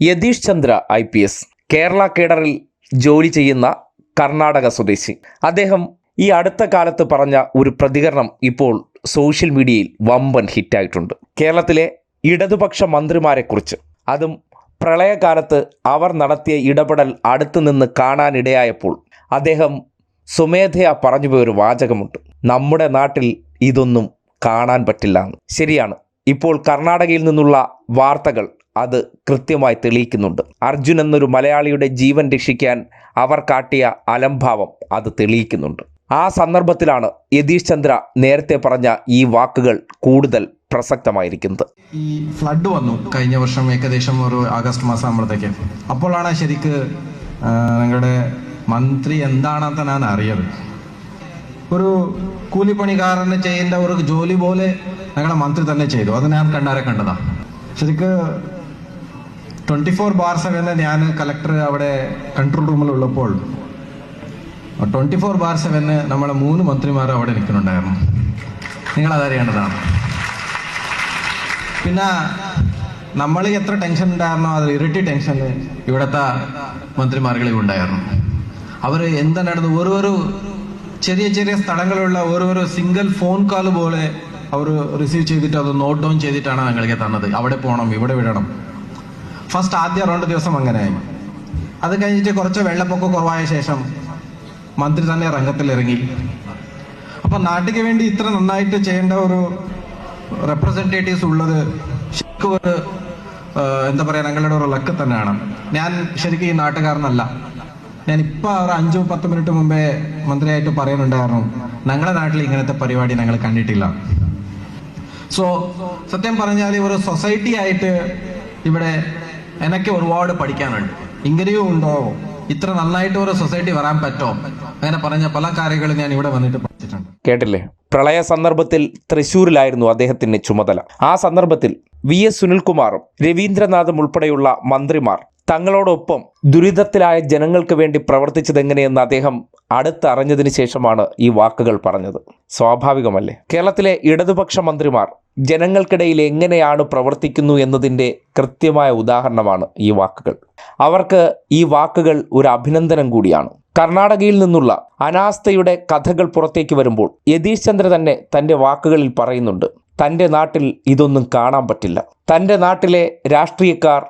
Yathish Chandra I P S Kerala കേഡറിൽ ജോലി ചെയ്യുന്ന കർണാടക സ്വദേശി. അദ്ദേഹം ഈ അടുത്ത കാലത്ത് പറഞ്ഞ ഒരു പ്രതികരണം ഇപ്പോൾ സോഷ്യൽ മീഡിയയിൽ വമ്പൻ ഹിറ്റായിട്ടുണ്ട്. കേരളത്തിലെ ഇടതുപക്ഷ മന്ത്രിമാരെക്കുറിച്ച് അതും പ്രളയകാലത്ത് അവർ നടത്തിയ ഇടപെടൽ അടുത്തു നിന്ന് കാണാനിടയായപ്പോൾ അദ്ദേഹം സ്വമേധയാ പറഞ്ഞു പോയൊരു വാചകമുണ്ട്. നമ്മുടെ നാട്ടിൽ ഇതൊന്നും കാണാൻ പറ്റില്ല ശരിയാണ്. ഇപ്പോൾ കർണാടകയിൽ നിന്നുള്ള വാർത്തകൾ അത് കൃത്യമായി തെളിയിക്കുന്നുണ്ട്. അർജുൻ എന്നൊരു മലയാളിയുടെ ജീവൻ രക്ഷിക്കാൻ അവർ കാട്ടിയ അലംഭാവം അത് തെളിയിക്കുന്നുണ്ട്. ആ സന്ദർഭത്തിലാണ് യതീഷ് ചന്ദ്ര നേരത്തെ പറഞ്ഞ ഈ വാക്കുകൾ കൂടുതൽ പ്രസക്തമായിരിക്കുന്നത്. ഈ ഫ്ലഡ് വന്നു കഴിഞ്ഞ വർഷം ഏകദേശം ഒരു ആഗസ്റ്റ് മാസം ആകുമ്പോഴത്തേക്ക്. അപ്പോഴാണ് ശരിക്ക് നിങ്ങളുടെ മന്ത്രി എന്താണെന്ന് ഞാൻ അറിയത്. ഒരു കൂലിപ്പണിക്കാരനെ ചെയ്യേണ്ട ഒരു ജോലി പോലെ ഞങ്ങളുടെ മന്ത്രി തന്നെ ചെയ്തു. അത് ഞാൻ കണ്ടാരെ കണ്ടതാണ് ശരിക്ക് ട്വന്റി ഫോർ ബാർ സെവന് ഞാൻ കലക്ടർ അവിടെ കൺട്രോൾ റൂമിലുള്ളപ്പോൾ ട്വന്റി ഫോർ ബാർ സെവന് നമ്മളെ മൂന്ന് മന്ത്രിമാർ അവിടെ നിൽക്കുന്നുണ്ടായിരുന്നു നിങ്ങൾ അതറിയേണ്ടതാണ് പിന്നെ നമ്മൾ എത്ര ടെൻഷൻ ഉണ്ടായിരുന്നോ അത് ഇരട്ടി ടെൻഷൻ ഇവിടുത്തെ മന്ത്രിമാർകളിൽ ഉണ്ടായിരുന്നു. അവർ എന്താ നടന്നു ഓരോരോ ചെറിയ ചെറിയ സ്ഥലങ്ങളുള്ള ഓരോരോ സിംഗിൾ ഫോൺ കോൾ പോലെ അവർ റിസീവ് ചെയ്തിട്ട് അത് നോട്ട് ഡൗൺ ചെയ്തിട്ടാണ് ഞങ്ങൾക്ക് തന്നത്. അവിടെ പോകണം ഇവിടെ വിടണം. ഫസ്റ്റ് ആദ്യ രണ്ട് ദിവസം അങ്ങനെയായി. അത് കഴിഞ്ഞിട്ട് കുറച്ച് വെള്ളപ്പൊക്കം കുറവായ ശേഷം മന്ത്രി തന്നെ രംഗത്തിലിറങ്ങി. അപ്പൊ നാട്ടിക്ക് വേണ്ടി ഇത്ര നന്നായിട്ട് ചെയ്യേണ്ട ഒരു റെപ്രസെന്റേറ്റീവ്സ് ഉള്ളത് ശരിക്കും ഒരു എന്താ പറയാ ഞങ്ങളുടെ ഒരു ലക്ക് തന്നെയാണ്. ഞാൻ ശരിക്കും ഈ നാട്ടുകാരനല്ല. ഞാൻ ഇപ്പൊ ഒരു അഞ്ചു പത്ത് മിനിറ്റ് മുമ്പേ മന്ത്രിയായിട്ട് പറയുന്നുണ്ടായിരുന്നു ഞങ്ങളുടെ നാട്ടിൽ ഇങ്ങനത്തെ പരിപാടി ഞങ്ങൾ കണ്ടിട്ടില്ല. സോ സത്യം പറഞ്ഞാൽ ഒരു സൊസൈറ്റി ആയിട്ട് ഇവിടെ എനിക്ക് ഒരുപാട് പഠിക്കാനുണ്ട്. ഇങ്ങനെയും ഉണ്ടോ ഇത്ര നന്നായിട്ട് ഒരു സൊസൈറ്റി വരാൻ പറ്റോ? അങ്ങനെ പറഞ്ഞ പല കാര്യങ്ങളും ഞാൻ ഇവിടെ വന്നിട്ട് പഠിച്ചിട്ടുണ്ട്. കേട്ടില്ലേ? പ്രളയ സന്ദർഭത്തിൽ തൃശൂരിലായിരുന്നു അദ്ദേഹത്തിന്റെ ചുമതല. ആ സന്ദർഭത്തിൽ വി എസ് സുനിൽകുമാറും രവീന്ദ്രനാഥും ഉൾപ്പെടെയുള്ള മന്ത്രിമാർ തങ്ങളോടൊപ്പം ദുരിതത്തിലായ ജനങ്ങൾക്ക് വേണ്ടി പ്രവർത്തിച്ചതെങ്ങനെയെന്ന് അദ്ദേഹം അടുത്തറിഞ്ഞതിന് ശേഷമാണ് ഈ വാക്കുകൾ പറഞ്ഞത്. സ്വാഭാവികമല്ലേ? കേരളത്തിലെ ഇടതുപക്ഷ മന്ത്രിമാർ ജനങ്ങൾക്കിടയിൽ എങ്ങനെയാണ് പ്രവർത്തിക്കുന്നു എന്നതിന്റെ കൃത്യമായ ഉദാഹരണമാണ് ഈ വാക്കുകൾ. അവർക്ക് ഈ വാക്കുകൾ ഒരു അഭിനന്ദനം കൂടിയാണ്. കർണാടകയിൽ നിന്നുള്ള അനാസ്ഥയുടെ കഥകൾ പുറത്തേക്ക് വരുമ്പോൾ യതീഷ് ചന്ദ്ര തന്നെ തന്റെ വാക്കുകളിൽ പറയുന്നുണ്ട് തന്റെ നാട്ടിൽ ഇതൊന്നും കാണാൻ പറ്റില്ല. തന്റെ നാട്ടിലെ രാഷ്ട്രീയക്കാർ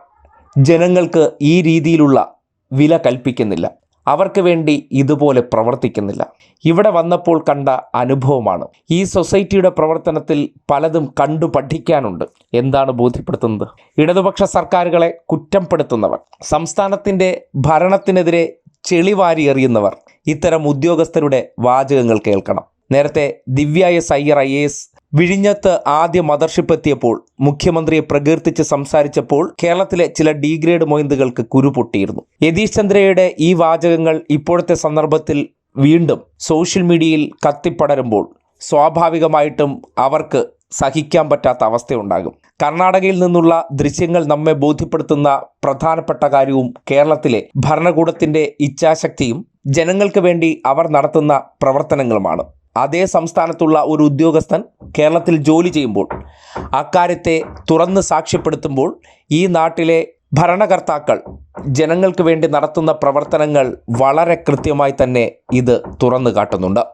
ജനങ്ങൾക്ക് ഈ രീതിയിലുള്ള വില കൽപ്പിക്കുന്നില്ല. അവർക്ക് വേണ്ടി ഇതുപോലെ പ്രവർത്തിക്കുന്നില്ല. ഇവിടെ വന്നപ്പോൾ കണ്ട അനുഭവമാണ്. ഈ സൊസൈറ്റിയുടെ പ്രവർത്തനത്തിൽ പലതും കണ്ടു പഠിക്കാനുണ്ട്. എന്താണ് ബോധ്യപ്പെടുത്തുന്നത്? ഇടതുപക്ഷ സർക്കാരുകളെ കുറ്റപ്പെടുത്തുന്നവർ സംസ്ഥാനത്തിന്റെ ഭരണത്തിനെതിരെ ചെളിവാരി എറിയുന്നവർ ഇത്തരം ഉദ്യോഗസ്ഥരുടെ വാചകങ്ങൾ കേൾക്കണം. നേരത്തെ Divya S Iyer I S വിഴിഞ്ഞത്ത് ആദ്യ മദർഷിപ്പ് എത്തിയപ്പോൾ മുഖ്യമന്ത്രിയെ പ്രകീർത്തിച്ച് സംസാരിച്ചപ്പോൾ കേരളത്തിലെ ചില ഡിഗ്രേഡ് മൊയ്ന്തുകൾക്ക് കുരുപൊട്ടിയിരുന്നു. യതീഷ് ചന്ദ്രയുടെ ഈ വാചകങ്ങൾ ഇപ്പോഴത്തെ സന്ദർഭത്തിൽ വീണ്ടും സോഷ്യൽ മീഡിയയിൽ കത്തിപ്പടരുമ്പോൾ സ്വാഭാവികമായിട്ടും അവർക്ക് സഹിക്കാൻ പറ്റാത്ത അവസ്ഥയുണ്ടാകും. കർണാടകയിൽ നിന്നുള്ള ദൃശ്യങ്ങൾ നമ്മെ ബോധ്യപ്പെടുത്തുന്ന പ്രധാനപ്പെട്ട കാര്യവും കേരളത്തിലെ ഭരണകൂടത്തിന്റെ ഇച്ഛാശക്തിയും ജനങ്ങൾക്ക് വേണ്ടി അവർ നടത്തുന്ന പ്രവർത്തനങ്ങളുമാണ്. അതേ സംസ്ഥാനത്തുള്ള ഒരു ഉദ്യോഗസ്ഥൻ കേരളത്തിൽ ജോലി ചെയ്യുമ്പോൾ അക്കാര്യത്തെ തുറന്ന് സാക്ഷ്യപ്പെടുത്തുമ്പോൾ ഈ നാട്ടിലെ ഭരണകർത്താക്കൾ ജനങ്ങൾക്ക് വേണ്ടി നടത്തുന്ന പ്രവർത്തനങ്ങൾ വളരെ കൃത്യമായി തന്നെ ഇത് തുറന്നു കാട്ടുന്നുണ്ട്.